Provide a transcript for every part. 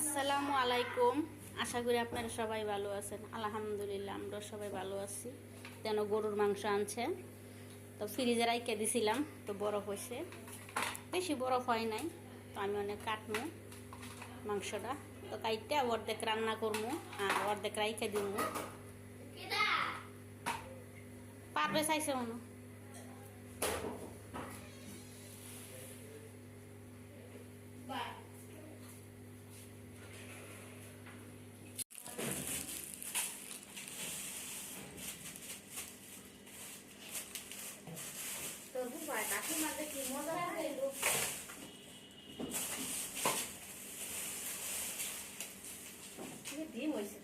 আসসালামু আলাইকুম। আশা করি আপনারা সবাই ভালো আছেন। আলহামদুলিল্লাহ, আমরা সবাই ভালো আছি। যেন গরুর মাংস আনছে। তো ফ্রিজে রাইকে দিছিলাম, তো বরফ হয়েছে বেশি বরফ হয় নাই, তো আমি অনেক কাটমু মাংসটা। তো কাইটটা অর্ধেক রান্না করব আর অর্ধেক রাইকে দিব পারবে চাইছে মনে তোর বুবাই কাকিমাতে কি মজা লাগে ডিম হয়েছে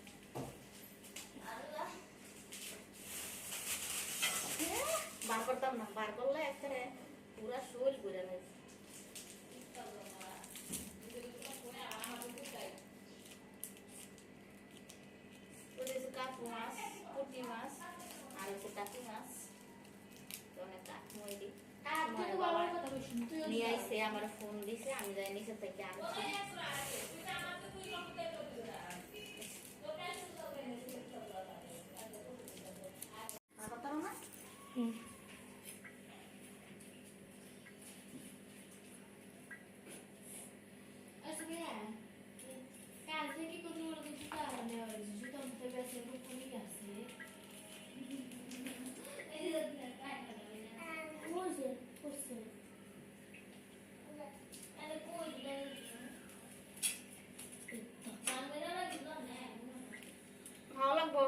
বার করতাম না বার করলে এখানে পুরা শোল করে নেয় কাকু মাছ, পুঁটি মাছ, আর হচ্ছে টাকি মাছ। অনেক কাকু এদি নিয়ে আইসে আমার ফোন দিছে আমি যাই নিচে থেকে আনছি আর কথা না কাল থেকে কোথাও ওরা কিছু টাকা নেওয়া হয়েছে জুতো মুখে বেসে রূপনি আছে বলছে করছে খাওয়া লাগবো আয়া খাওয়া লাগবো আয়া আমার তোমার আইনা দিছে হ্যাঁ আয়া থাক, অনেক জোতাল হয়ে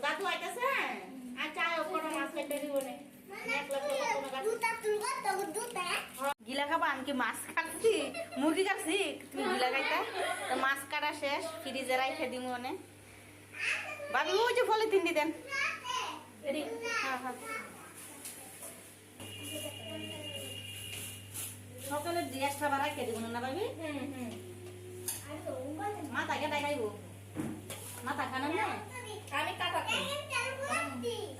আইতাছে ওখানে মাছ কেটে দিব নে এক লাখ টাকা কোনো কাজ- গিলা খাবা আমি কি মাছ কাটছি? মুরগি কাটছি? তুমি গিলা খাইতা? তো মাছ কাটা শেষ ফ্রিজে রাইখে দিব নে ভাবি ওই যে ফলে তিন দেন। এডি হ্যাঁ হ্যাঁ সকালে কে দিব না মাথা খাইব। মাথা খানা না? আমি কাটা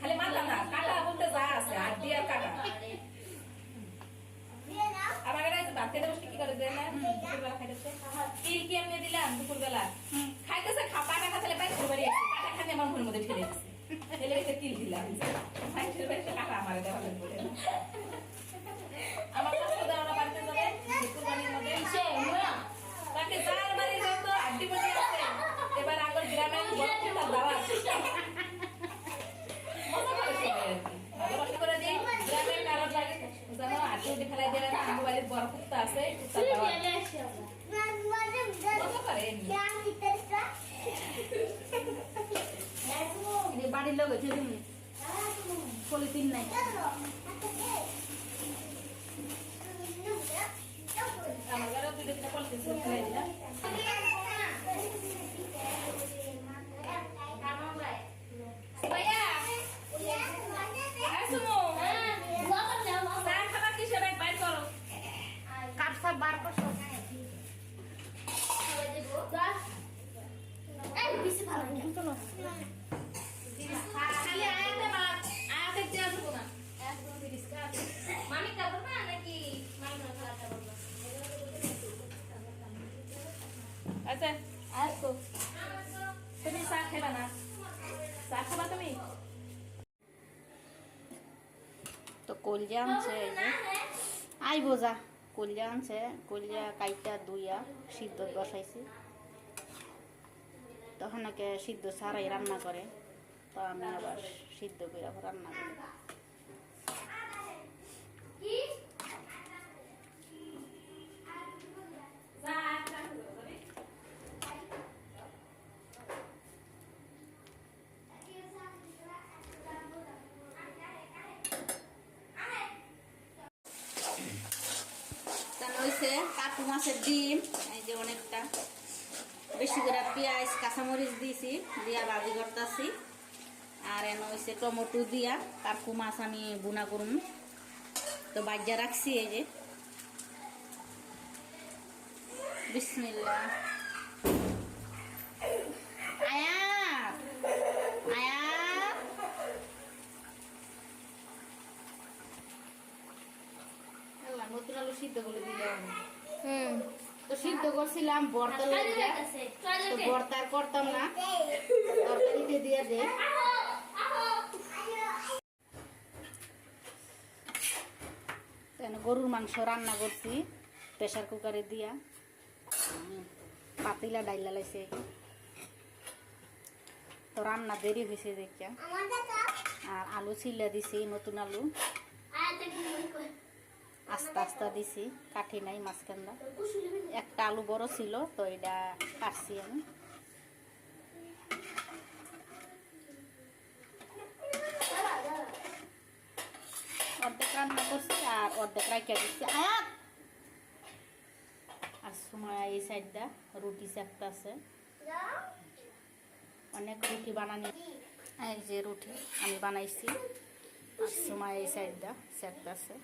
খালি মাথা না কাটা বলতে যা আছে আর দিয়ে কাটা আমার কাছে ভাত খেতে বসে কি করে দেয় না? দুপুরবেলা খাইতেছে। তিল কি এমনি দিলাম দুপুরবেলা? খাইতেছে খা কাটা পাই বাড়ি আছে কাটা খাতে আমার মনের মধ্যে ঠেলে দিচ্ছে ফেলে রেখে তিল দিলাম সাইকেল বেশি কাটা আমার দেওয়া লাগবে আমার কাছে দেওয়া না বাড়িতে যাবে কুরবানির মধ্যে তাকে যার বাড়ি যত আড্ডি বসে আছে এবার আগর গ্রামে বড় একটা দাওয়াত মজা করে সবাই আর কি। ভালোবাসা করে দিই, গ্রামের কারও লাগে, যেন আড্ডি উড্ডি ফেলাই দিয়ে রাখে, আমার বাড়ির বড় কুত্তা আছে। বাড়ির লোক হচ্ছে পলিথিন নাই আমার ঘরেও দুইটা তিনটা পলিথিন ছিল, ফেলাই দিলাম। ভাইয়া, হ্যাঁ, সুমু, চা খাবার কিসে ব্যাগ বাইর করো। কাঠ সব বার করছ খালি আয়াতে বাদ, আয়াতে দেয়া যাব না। মামি খাব না নাকি আচ্ছা আসো তুমি চা খেলা না চা খাবা তুমি তো কলজা আনছে এই যে। আই বোঝা কলজা আনছে কলজা কাইটা দুইয়া সিদ্ধ বসাইছি। তখন ওকে সিদ্ধ ছাড়াই রান্না করে, তো আমি আবার সিদ্ধ করে রান্না করি। হয়েছে কাকু মাছের ডিম, এই যে অনেকটা। বেশি করে পেঁয়াজ, কাঁচামরিচ দিয়েছি, দিয়া ভাজি করতেছি। আর এন হয়েছে টমেটো দিয়া কাকু মাছ আমি বুনা করুন তো বাজ্যা রাখছি এই যে। বিসমিল্লা আয়া আয়া আল্লাহ, নতুন আলু সিদ্ধ করে দিলাম হুম। তো সিদ্ধ করছিলাম বর্তা লাগিয়া। তো টয়লেটে করতাম না। তরকারিতে দিয়ে দে। গরুর মাংস রান্না করছি প্রেশার কুকারে দিয়া। পাতিলা ডাইলা লাইছে। তো রান্না দেরি হয়েছে দেখিয়া। আর আলু ছিলা দিছি নতুন আলু। আস্তে আস্তে দিছি, কাঠি নাই মাঝখানটা। একটা আলু বড় ছিল, তো এটা কাটছি আমি। অর্ধেক রান্না করছি আর অর্ধেক রাখিয়া দিচ্ছি আর সময় এই সাইডটা, রুটি সেকতে আছে। অনেক রুটি বানানি। এই যে রুটি আমি বানাইছি, আর সময় এই সাইডটা সেকতে আছে।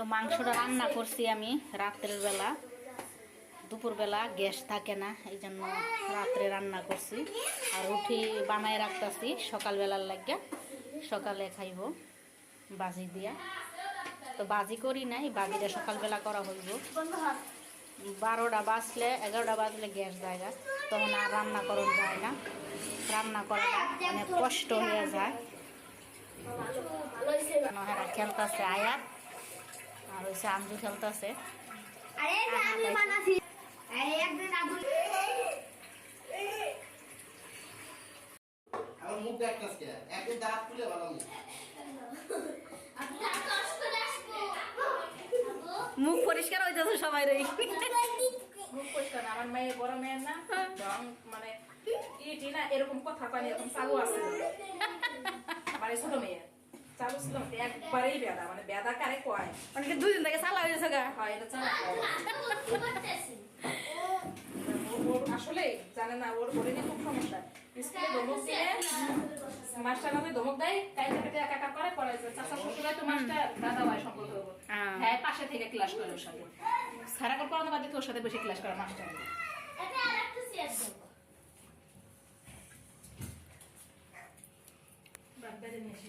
তো মাংসটা রান্না করছি আমি রাত্রের বেলা। দুপুরবেলা গ্যাস থাকে না এই জন্য রাত্রে রান্না করছি। আর রুটি বানায় রাখতেছি সকালবেলার লাগিয়া সকালে খাইব বাজি দিয়া। তো বাজি করি নাই, বাজিটা সকালবেলা করা হইব। বারোটা বাজলে, এগারোটা বাজলে গ্যাস জায়গা তখন আর রান্না করন যায় না। রান্না করাটা অনেক কষ্ট হয়ে যায়। খেলতেছে আয়াত। আর হচ্ছে আঞ্জু খেলতেছে। মুখ পরিষ্কার হইতেছে সবাই রই মুখ পরিষ্কার আমার মেয়ে বড় মেয়ের না। মানে ইটি না এরকম কথা কয় এরকম চালু আছে। মানে ছোট মেয়ের চালু ছিল একবারেই বেদা মানে বেদা কারে কয়। অনেকে দুদিন থেকে সালা হয়েছে গা? হয় এটা চালু। ওর আসলে জানে না ওর ওরে নিয়ে খুব সমস্যা। স্কুলে মাস্টার আমাদের ধমক দেয় কাইতে কেটে একা একা করে পরে যে চাচা তো মাস্টার দাদা সম্পর্ক হ্যাঁ। হ্যাঁ পাশে থেকে ক্লাস করে ওর সাথে সারা করে পড়ানো বাদে তো সাথে বেশি ক্লাস করে মাস্টার বাগদাদে নিয়ে আসি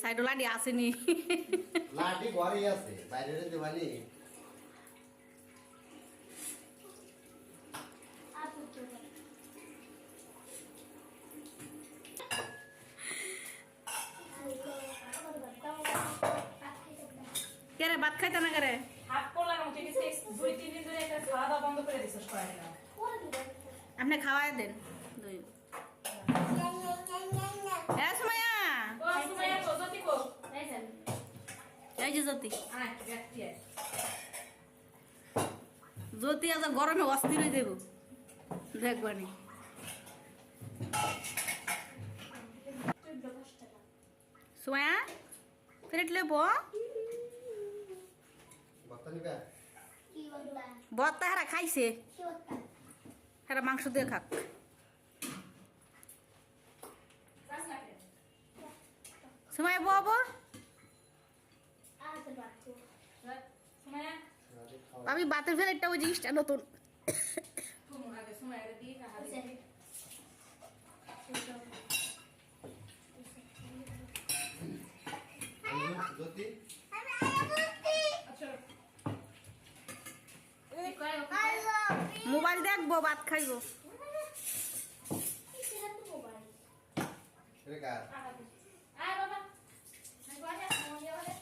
সাইড লাডি আসেনি। লাঠি ঘরেই আছে বাইরে দেবানি। কেরে ভাত খাইতে না কেরে হাত পড়লাম উঠে এই জ্যোতি। জ্যোতি আজ গরমে অস্থির হয়ে যাব দেখবানি সুমাইয়া প্লেট লেব? বত্তা হারা খাইছে? হারা মাংস দিয়ে খাক। সুমাইয়া বব আমি বাতের ফেলেটটা ওই জিনিসটা নতুন। আচ্ছা মোবাইল দেখব ভাত খাইবো রে কার আয় বাবা আমি কই না সুমাইয়া বলে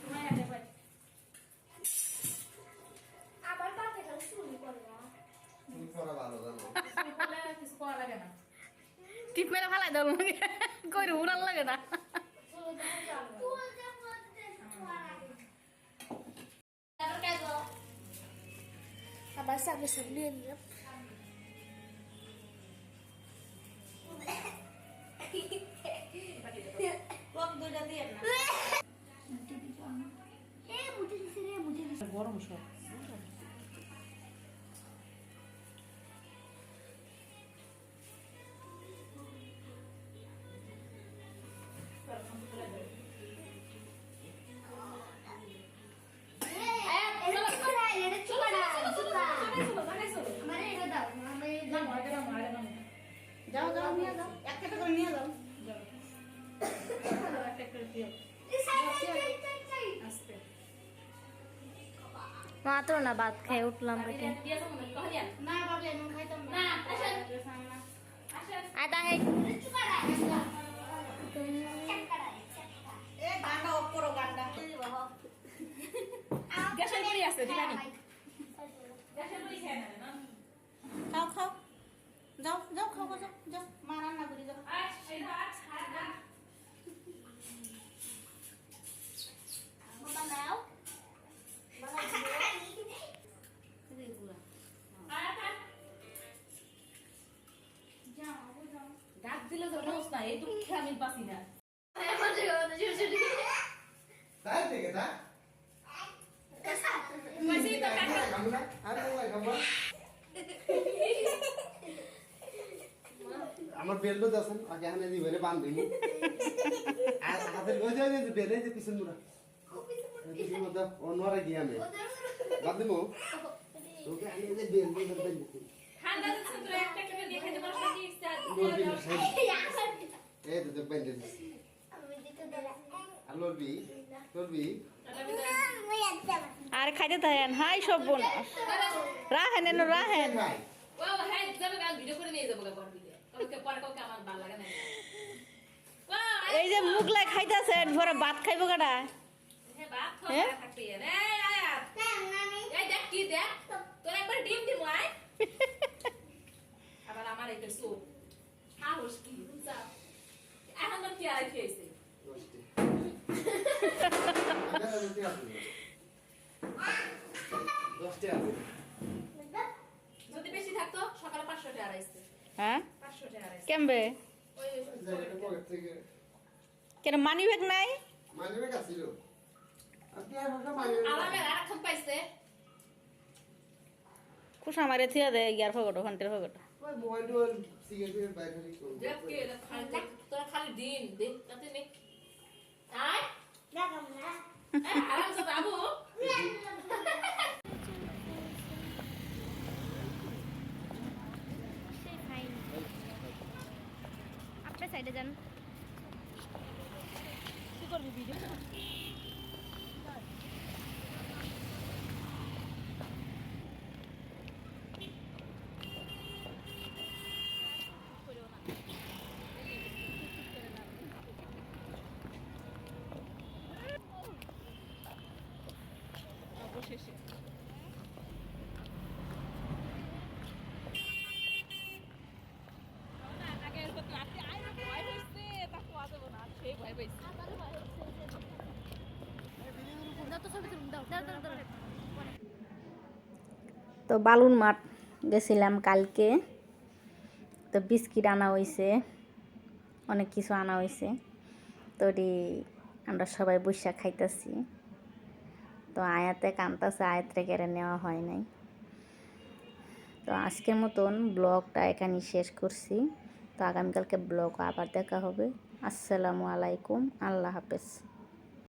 সুমাইয়া দে ভাই আবার জল লাগে কই উড়াল লাগে না আবার সামনে সামনে নিলাম গরম সব মাত্র না ভাত খেয়ে উঠলাম বেটে না আমি বাঁচি না। মোবাইল খাব আমার বেল্ট আছেন আগে হানে দি বেলে বান্ধ আর হাতের গজে যে বেলে যে পিছন মুড়া। পিছন মুড়া অনরে গিয়া আমি বাদ দিমু? তোকে আমি যে বেল দিয়ে বেল দিই ঠান্ডা দিচ্ছে তো একটা করে দেখে দেবার সাথে ইচ্ছা এই তো দিই আর খাইতে থাকেন হাই সব বোন রাহেন এনো রাহেন ভাই ও যাবে গান ভিডিও করে নিয়ে যাব পর ভিডিও কালকে পরে কাউকে আমার ভালো লাগে না ও এই যে মুখ লাই খাইতেছেন পরে ভাত খাইবো কাটা হ্যাঁ? খাওয়া থাকতে এই আয়া কি কি কি আর দশটা আছে যদি বেশি হ্যাঁ? পাঁচশো টাকা মানি ব্যাগ নাই? মানি ব্যাগ কি খুশা মারে থিয়া দে ইয়ার ফগটো ঘন্টের ফগটো। টিগারেট বাইরে খালি দেখ কে দেখ খালি তোরা খালি দিন দিন তাতে নে আয়। এই, আরামসে বাবু আপনার সাইডে যান। দাও তো বালুন মাঠ গেছিলাম কালকে। তো বিস্কিট আনা হয়েছে অনেক কিছু আনা হয়েছে তো আমরা সবাই বৈশা খাইতেছি। তো আয়াতে কান্তাছে, আয়াতরে কেড়ে নেওয়া হয় নাই। তো আজকের মতন ব্লগটা এখানে শেষ করছি। তো আগামীকালকে ব্লগ আবার দেখা হবে। আসসালামু আলাইকুম, আল্লাহ হাফেজ।